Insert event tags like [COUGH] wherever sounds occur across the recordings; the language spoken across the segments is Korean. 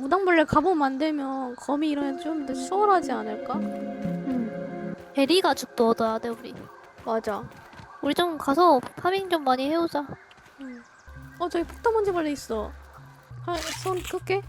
무당벌레 갑옷 만들면 거미 이런 애좀 더 수월하지 않을까? 음. 베리 가죽도 얻어야 돼 우리. 맞아. 우리 좀 가서 파밍 좀 많이 해오자. 응. 어 저기 폭탄 먼지 벌레 있어. 아, 손 끌게.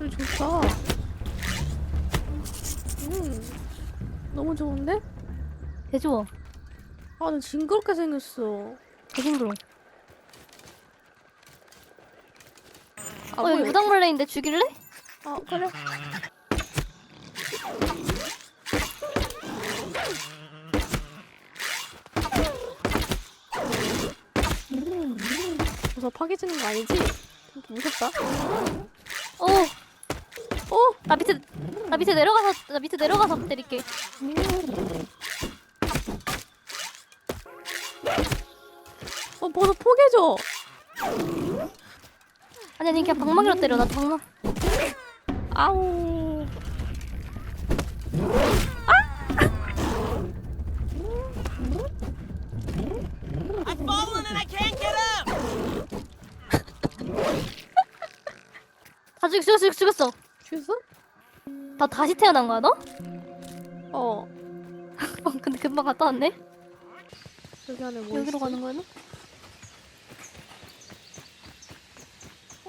여기 좋다. 음, 너무 좋은데? 개 좋아. 아, 나 징그럽게 생겼어. 개 힘들어. 아, 어 여기 왜 무당벌레인데 죽일래? 이렇게- 아, 그래. 그래서 파괴지는 거 아니지? 좀 무섭다. 어. 어? 나 밑에 나 밑에 내려가서 나 밑에 내려가서 때릴게. 어, 버섯 포개져. 아니 아니 그냥 방망이로 때려. 나 방망. 아우. I've fallen and I can't get up! 다 죽, 죽였어 죽였어. 죽였어? 다 다시 태어난 거야 너? 어. [LAUGHS] 어, 근데 금방 갔다 왔네. 여기 안에 뭐 여기로 있어? 가는 거야 너?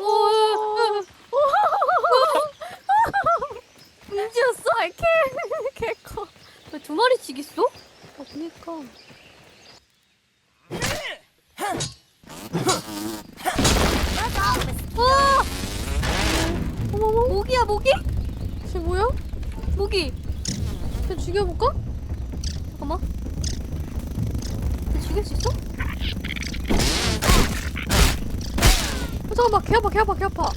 오, 오, 문제였어? 개, 개커. 왜 두 마리씩 있어? 아, 그니까. 우와! 어머머, 모기야 모기? 쟤 뭐야? 모기. 쟤 죽여볼까? 잠깐만. 쟤 죽일 수 있어? 어, 잠깐만, 개 아파, 개 아파, 개 아파.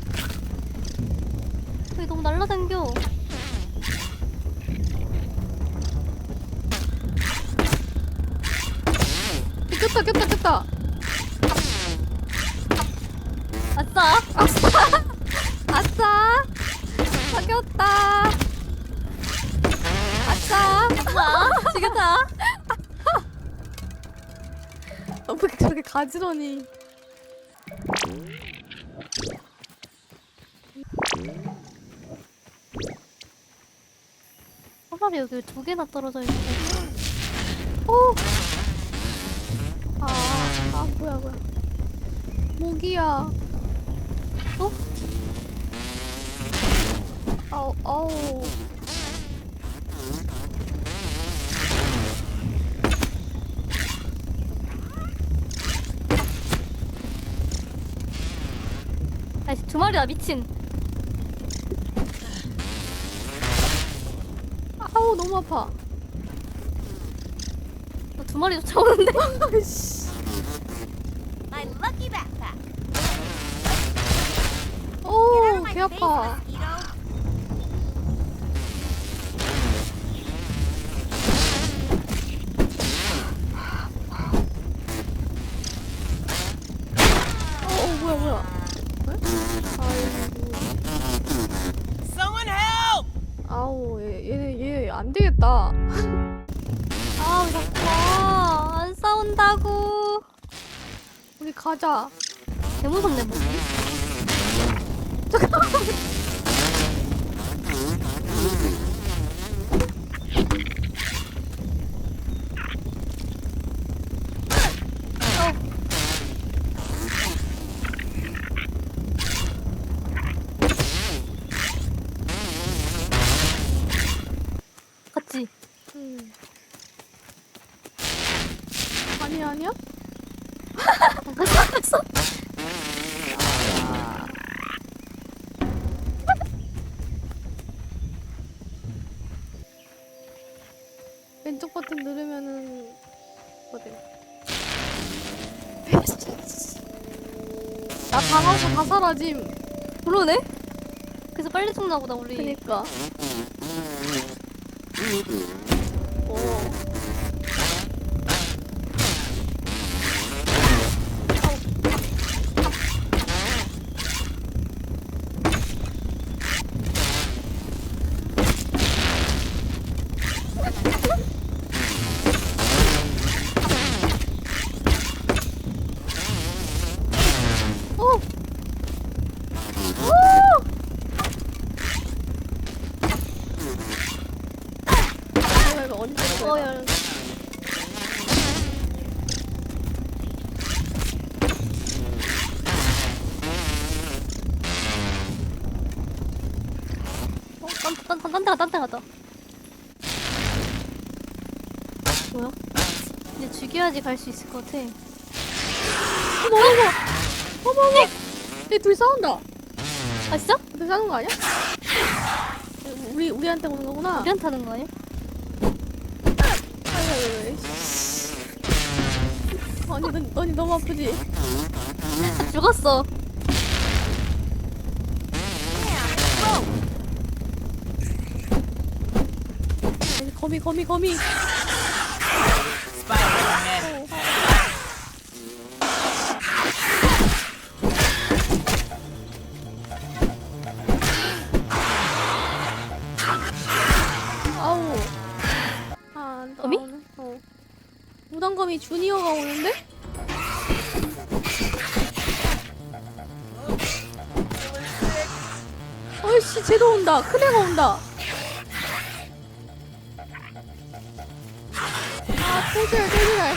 여기 너무 날라다녀. 꼈다, 꼈다, 꼈다. 아싸. 아싸! 사겼다! 아싸! 아싸. 죽였다. 어, 왜 저렇게 가지런히. 화살이 여기 두 개나 떨어져 있는데. 오! 아, 아, 뭐야, 뭐야. 모기야. 어? 아우, 아우. 아이 두 마리다 미친. 너무 아파. 너두 마리 쫓아오는데? 아이씨. My lucky backpack! Get out 오, 개 아파. 어, 어, 뭐야, 뭐야. 아이고. Someone help! 아우, 얘, 얘, 얘, 안 되겠다. 아 왜 자꾸 와. 안 싸운다고. 우리 가자. 개 무섭네 모기. 같이. 음. 아니, 아니야? 같이 앞에서. 아. 왼쪽 버튼 누르면은 뭐돼? 나 방어서 다 사라짐. 그러네? 그래서 빨리 죽나 보다 우리. 그니까. 오. 무서워요. 어, 딴, 딴, 딴, 딴 데가, 딴 데가, 다 뭐야? 이제 죽여야지 갈 수 있을 것 같아. 어머, 어머! 어머, 어머! 얘둘 싸운다! 음. 아, 진짜? 둘 싸우는 거 아니야? 우리, 우리한테 오는 거구나. 우리한테 하는 거 아니야? 너, 아니 너무 아프지? 죽었어. 거미 거미 거미 무당거미 주니어가 오는데? 어이씨 쟤도 온다 큰 애가 온다 아 토질 토질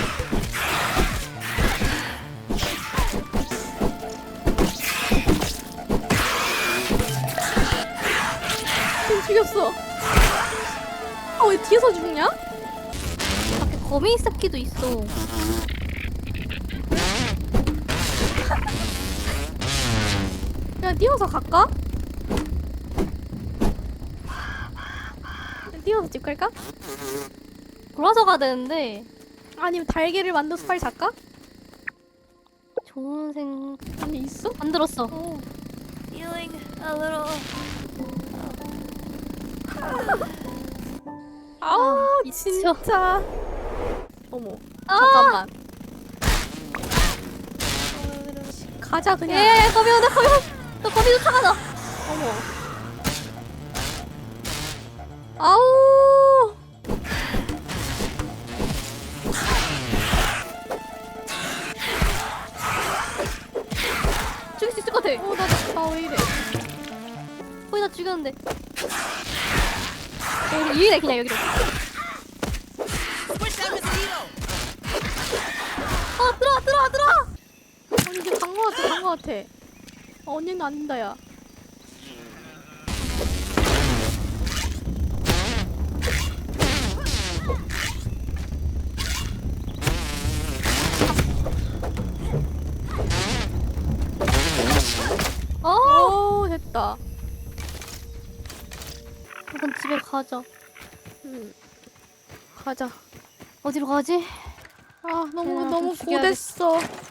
쟤 죽였어 아왜 뒤에서 죽냐? 거미 새끼도 있어. 그냥 뛰어서 갈까? 뛰어서 집 갈까? 돌아서 가야 되는데 아니면 달걀을 만들어서 빨리 잡까? 좋은 생 아니 있어? 만들었어. 어. Feeling a little. 아. 진짜 어머 아! 잠깐만 가자 그냥 예, 거미 온다, 거미 온다. 너 거미 쫓아가자. 어머 아우 죽일 수 있을 것 같아. 어나나왜 이래 거의 다 죽였는데. 여기 유일해 그냥 여기로. 어, 언니는 안 된다 야 어. 오 됐다 이건 집에 가자. 응 가자 어디로 가지? 아 너무 야, 너무 좀 죽여야겠어. 고됐어.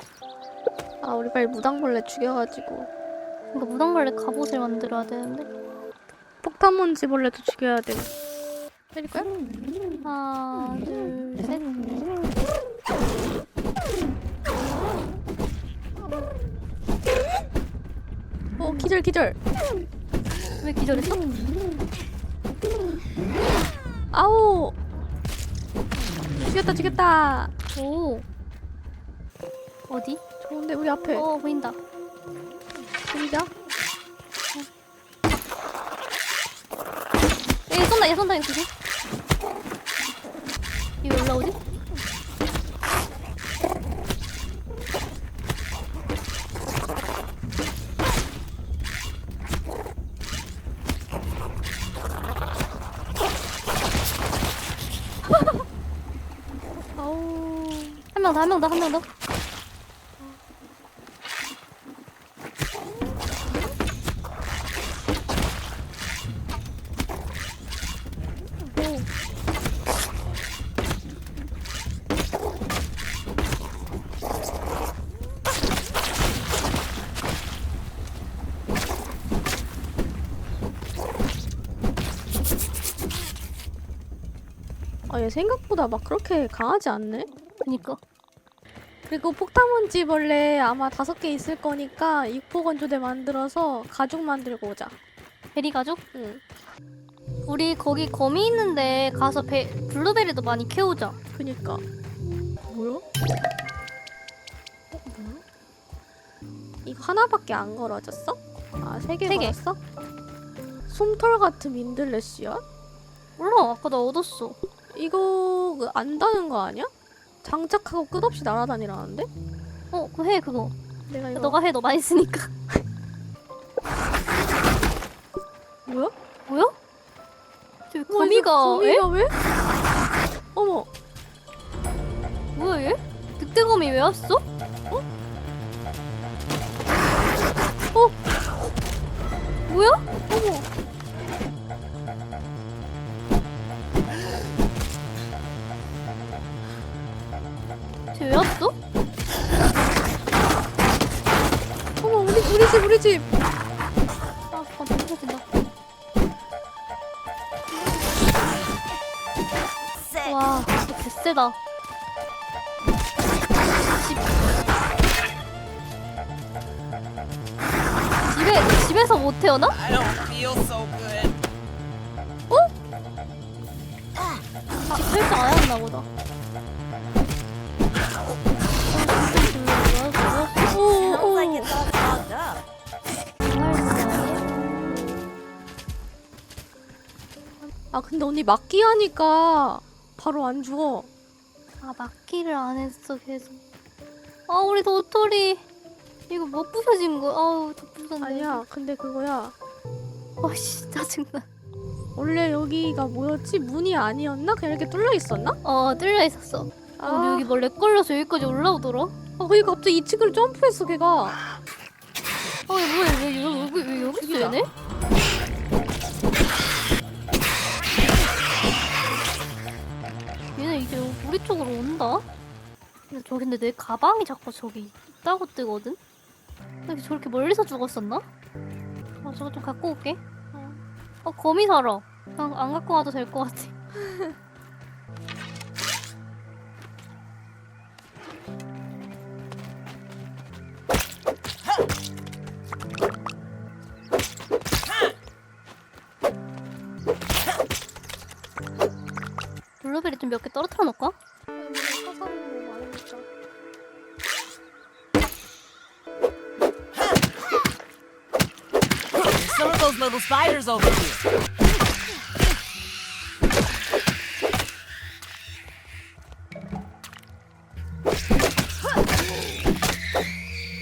아 우리 빨리 무당벌레 죽여가지고 이거 무당벌레 갑옷을 만들어야 되는데. 폭탄먼지 벌레도 죽여야 돼. 때릴까요? 하나, 둘, 셋. 어 기절 기절. 왜 기절했어? 아우. 죽였다 죽였다. 오. 어디? 좋은데 우리 앞에 어 보인다. 보이자. 얘 쏜다, 얘 쏜다, 얘 쏜다. 이왜 올라오지? 아우. [LAUGHS] 한 명 더, 한 명 더, 한 명 더. 아얘 생각보다 막 그렇게 강하지 않네. 그니까. 그리고 폭탄먼지 벌레 아마 다섯 개 있을 거니까 육포 건조대 만들어서 가죽 만들고 오자. 베리 가족? 응. 우리 거기 거미 있는데 가서 베, 블루베리도 많이 캐오자. 그니까. 뭐야? 어, 뭐야? 이거 하나밖에 안 걸어졌어? 아, 세 개 세 개. 걸었어? 솜털 같은 민들레씨야? 몰라, 아까 나 얻었어. 이거 그 안다는 거 아니야? 장착하고 끝없이 날아다니라는데? 어, 그거 해, 그거. 내가 이거 너가 해, 너 많이 쓰니까. 뭐야? 뭐야? 저 와, 거미가? 거미가 왜? 어머 뭐야 얘? 늑대 거미 왜 왔어? 어? 뭐야? 어머 집 우리 집아 잠깐 떨어진다 Sick. 와 진짜 개쎄다 집 집에 집에서 못 태어나? I don't feel so good. 집 설정 안 했나 보다 아 근데 언니 막기 하니까 바로 안 죽어 아 막기를 안 했어 계속 아 우리 도토리 이거 뭐 부서진 거야 아우 다 부서졌네 아니야 근데 그거야 아씨 짜증나 원래 여기가 뭐였지 문이 아니었나 그냥 이렇게 뚫려 있었나 어 뚫려 있었어 아, 근데 아, 여기 뭐렉 걸려서 여기까지 올라오더라 아 그니까 갑자기 2층으로 점프했어 걔가 아 뭐야 왜 여기 왜, 왜 여기 있어 얘네? 이제 우리 쪽으로 온다? 근데 저 근데 내 가방이 자꾸 저기 있다고 뜨거든? 근데 저렇게 멀리서 죽었었나? 아 저거 좀 갖고 올게 어, 어 거미 살아 안, 안 갖고 와도 될 것 같아 [LAUGHS] 좀 몇 개 떨어뜨려 놓을까? 사사는 거 많으니까 There's some of those little spiders over here.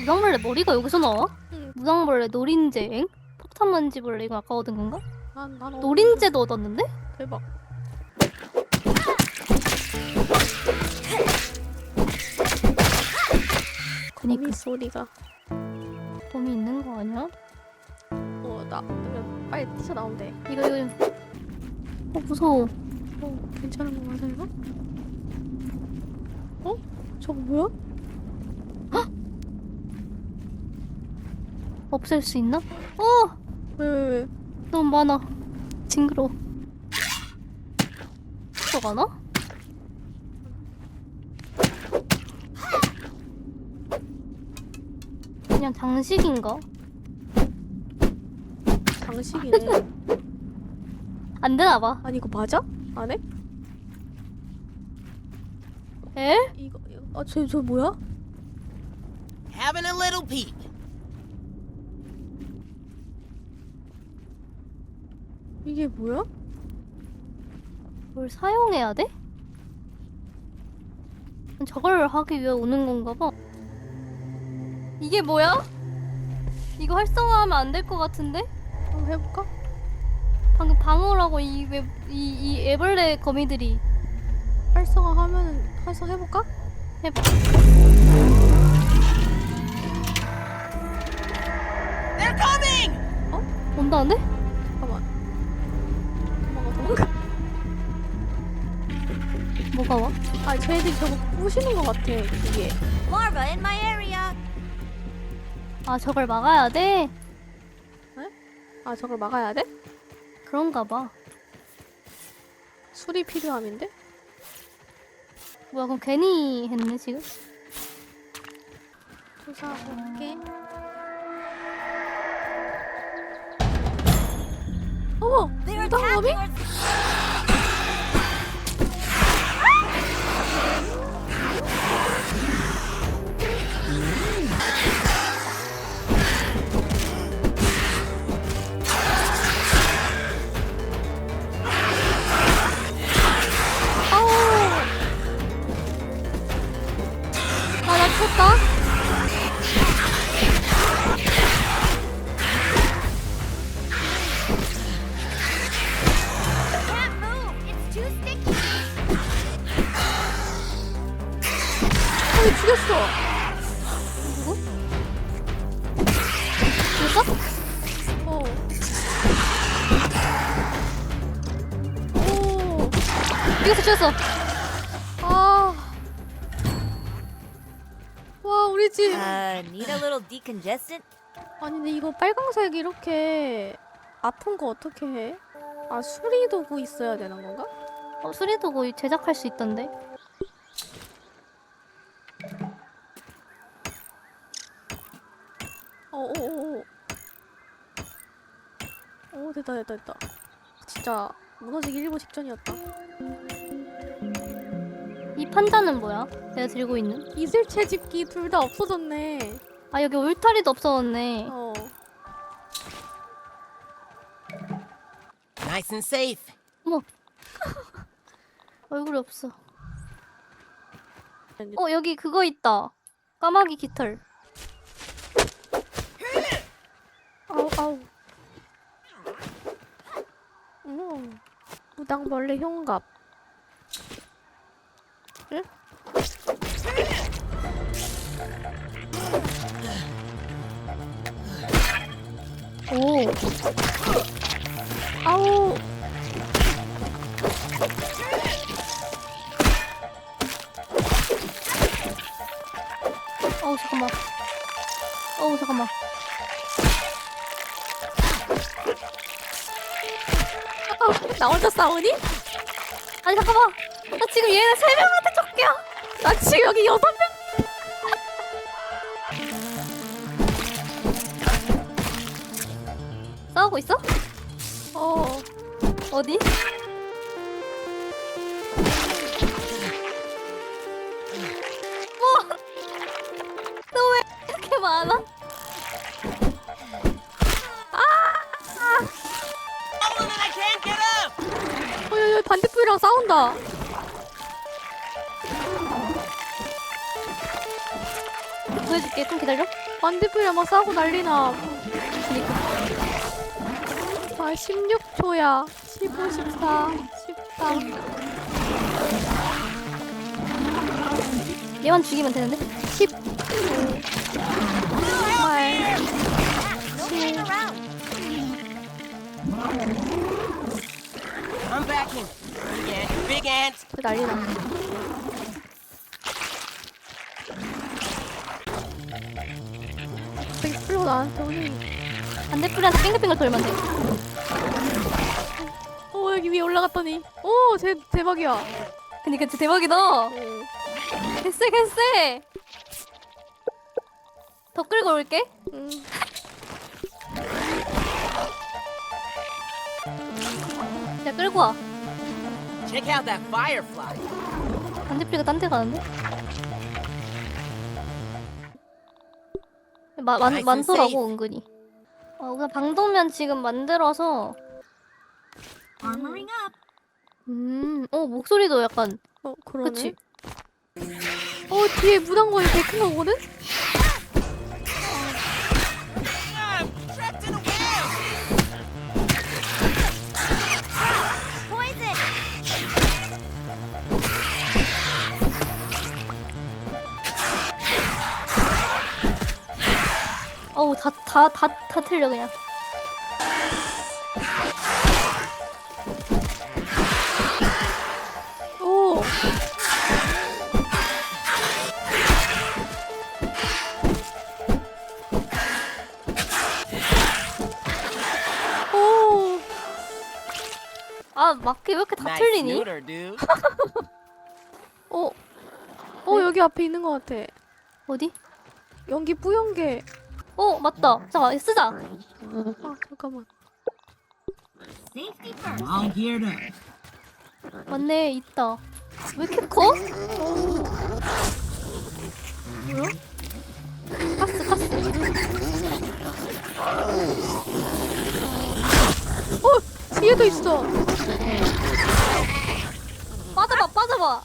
무당벌레 머리가 여기서 나와? 응. 무당벌레 노린재행? 폭탄 먼지벌레 이거 아까 얻은 건가? 난, 난 노린재도 얻었는데? 대박 그니까 소리가 곰이 있는 거 아니야? 어나 빨리 뛰쳐나온대 이거 이거 이거. 어 무서워 어 괜찮은 거 맞아 이거? 어? 저거 뭐야? 없앨 수 있나? 어! 왜왜 왜? 너무 많아 징그러워 들어가나? 그냥 장식인가? 장식이네 안 되나 봐. 아니 이거 맞아? 안 해? 에? 이거 아저 저 뭐야? Having a little peek. 이게 뭐야? 뭘 사용해야 돼? 저걸 하기 위해 오는 건가 봐. 이게 뭐야? 이거 활성화하면 안 될 것 같은데? 한번 해볼까? 방금 방어라고 이, 웹, 이, 이 애벌레 거미들이 활성화 하면은 활성 해볼까? 해봐. They're coming! 온다는데? 잠깐만 도망가 도망가 뭐가 와? 아 쟤네들이 저거 부시는 것 같아 이게 Larva in my area. 아 저걸 막아야 돼? 아 저걸 막아야 돼? 그런가 봐. 술이 필요함인데? 뭐야 그럼 괜히 했네 지금? 조사할게 어머! They're 무당검이? Decongestant? 아니, 근데 이거 빨강색 이렇게 아픈 거 어떻게 해? 아, 수리 도구 있어야 되는 건가? 어, 수리도구 제작할 수 있던데 어, 오, 오, 오. 오, 됐다, 됐다, 됐다. 진짜 무너지기 일보 직전이었다. 이 판자는 뭐야? 내가 들고 있는 이슬 채 집기 둘 다 없어졌네. 아 여기 울타리도 없어졌네 어. Nice and safe. 어머 [LAUGHS] 얼굴이 없어 어 여기 그거 있다 까마귀 깃털 아우, 아우. 음. 무당벌레 흉갑. 응? 오. 아우. 어우 잠깐만. 어우 잠깐만. 아, 나 혼자 싸우니? 아니 잠깐만. 나 지금 얘네 세 명한테 쫓겨 나 지금 여기 여섯 어디? 뭐? 너 왜 이렇게 많아? Falling and I can't get up. 어, 여기 반대쪽이랑 싸운다. 보여줄게 좀 기다려 반대쪽이랑 막 싸우고 난리나. 아, 16초야. 15, 14, 13. 얘만 죽이면 되는데 10, 8, 7, I'm back in. Big ant. Big ant. 난리나. 백플로 나한테 오니. 반대쪽한테 빙글빙글 돌면 돼 오, 여기 위에 올라갔더니. 오, 제, 대박이야. 그니까 진짜 대박이다 개쎄 개쎄 더 끌고 올게 음. 야 끌고 와 Check out that firefly. 반대쪽이가 딴 데 가는데? 마, 많더라고 safe. 은근히 어, 우선 방도면 지금 만들어서 Armoring up. 음, 어 목소리도 약간 어, 그러네. 그치? 어, 뒤에 무당거리 거거든? Trapped in a web. Poison! 어우 다 다 다 다 틀려 그냥 왜 이렇게 다 Nice 틀리니? 어. 어, 여기 앞에 있는 것 같아. 어디? 연기 뿌연개. 어 맞다 잠깐 쓰자 아, 잠깐만. 맞네 있다 왜 이렇게 커? 뭐야? 가스 가스 어, 뒤에도 있어. 빠져봐 빠져봐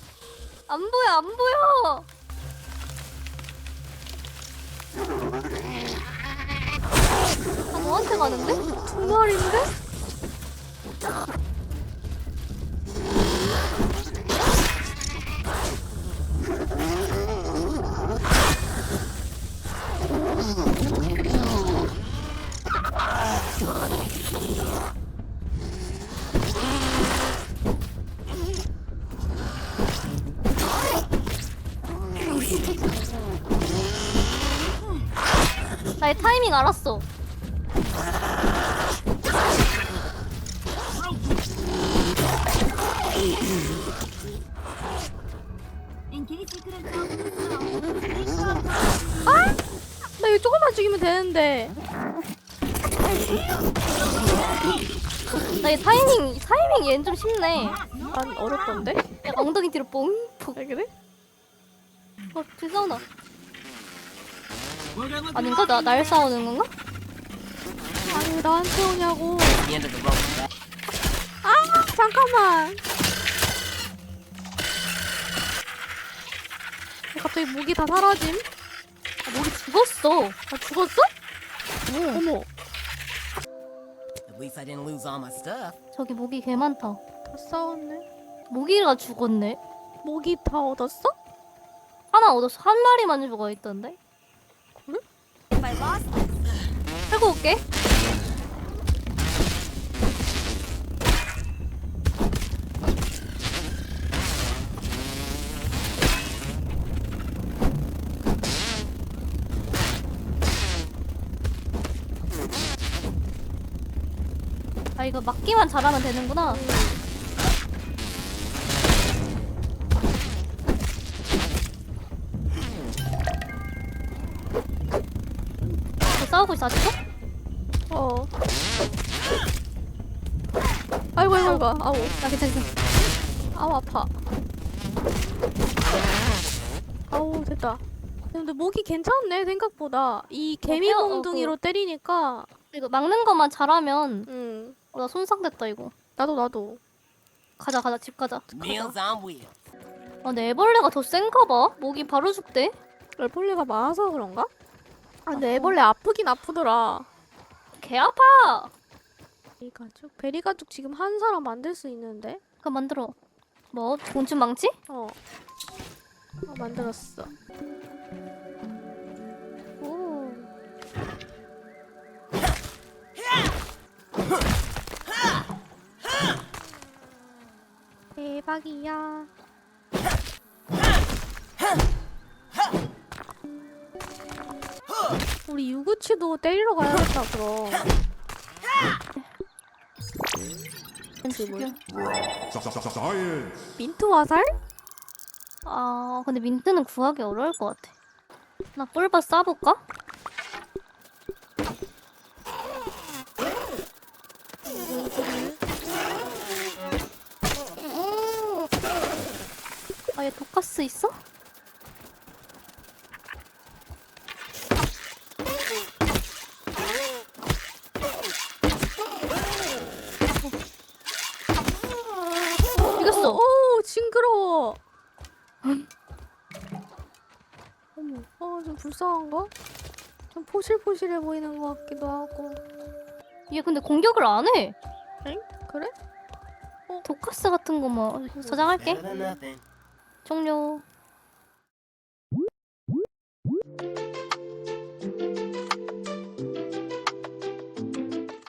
안 보여 안 보여 아 너한테 가는데? 두 마리인데? 타이밍 알았어. Smell, 나 이거 조금만 죽이면 되는데. 나의 타이밍 타이밍 얘는 좀 쉽네. 난 어렵던데? 약간 엉덩이 뒤로 뽕. 푹. 왜 그래? 어, 둘 싸우나? 아닌가? 나, 날 싸우는 건가? 아니 왜 나한테 오냐고. The end of the rope. 아 잠깐만. 갑자기 목이 다 사라짐? 아, 목이 죽었어. 아 죽었어? 어머 At least I didn't lose all my stuff. 저기 목이 개 많다. 다 싸웠네. 모기가 죽었네. 목이 다 얻었어? 하나 얻었어. 한 마리만 죽어 있던데. 살고 올게. 아 이거 막기만 잘하면 되는구나. 싸우고 있어 아직도? 어. 아이고 아이고 아이고 아우 나 괜찮아 괜찮아. 아우 아파. 아우 됐다. 근데 목이 괜찮네 생각보다 이 개미 어, 어, 몽둥이로 때리니까 이거 막는 것만 잘하면 음 어, 나 손상됐다 이거. 나도 나도 가자 가자 집 가자. Meals on wheels. 아 근데 애벌레가 더 센가 봐. 목이 바로 죽대. 애벌레가 많아서 그런가? 아 근데 애벌레 아프긴 아프더라. 개 아파. 베리 가죽? 베리 가죽 지금 한 사람 만들 수 있는데? 그럼 만들어. 뭐 곤충 망치? 어. 어 만들었어. 오. 대박이야. 우리 유구치도 때리러 가야겠다 그럼. 민트 화살? 아 근데 민트는 구하기 어려울 것 같아. 나 꿀밭 싸볼까? 아얘 독가스 있어? 불쌍한가? 좀 포실포실해 보이는 것 같기도 하고. 얘 근데 공격을 안 해. 엥? 그래? 독가스 같은 거만 저장할게. Better than nothing. 종료.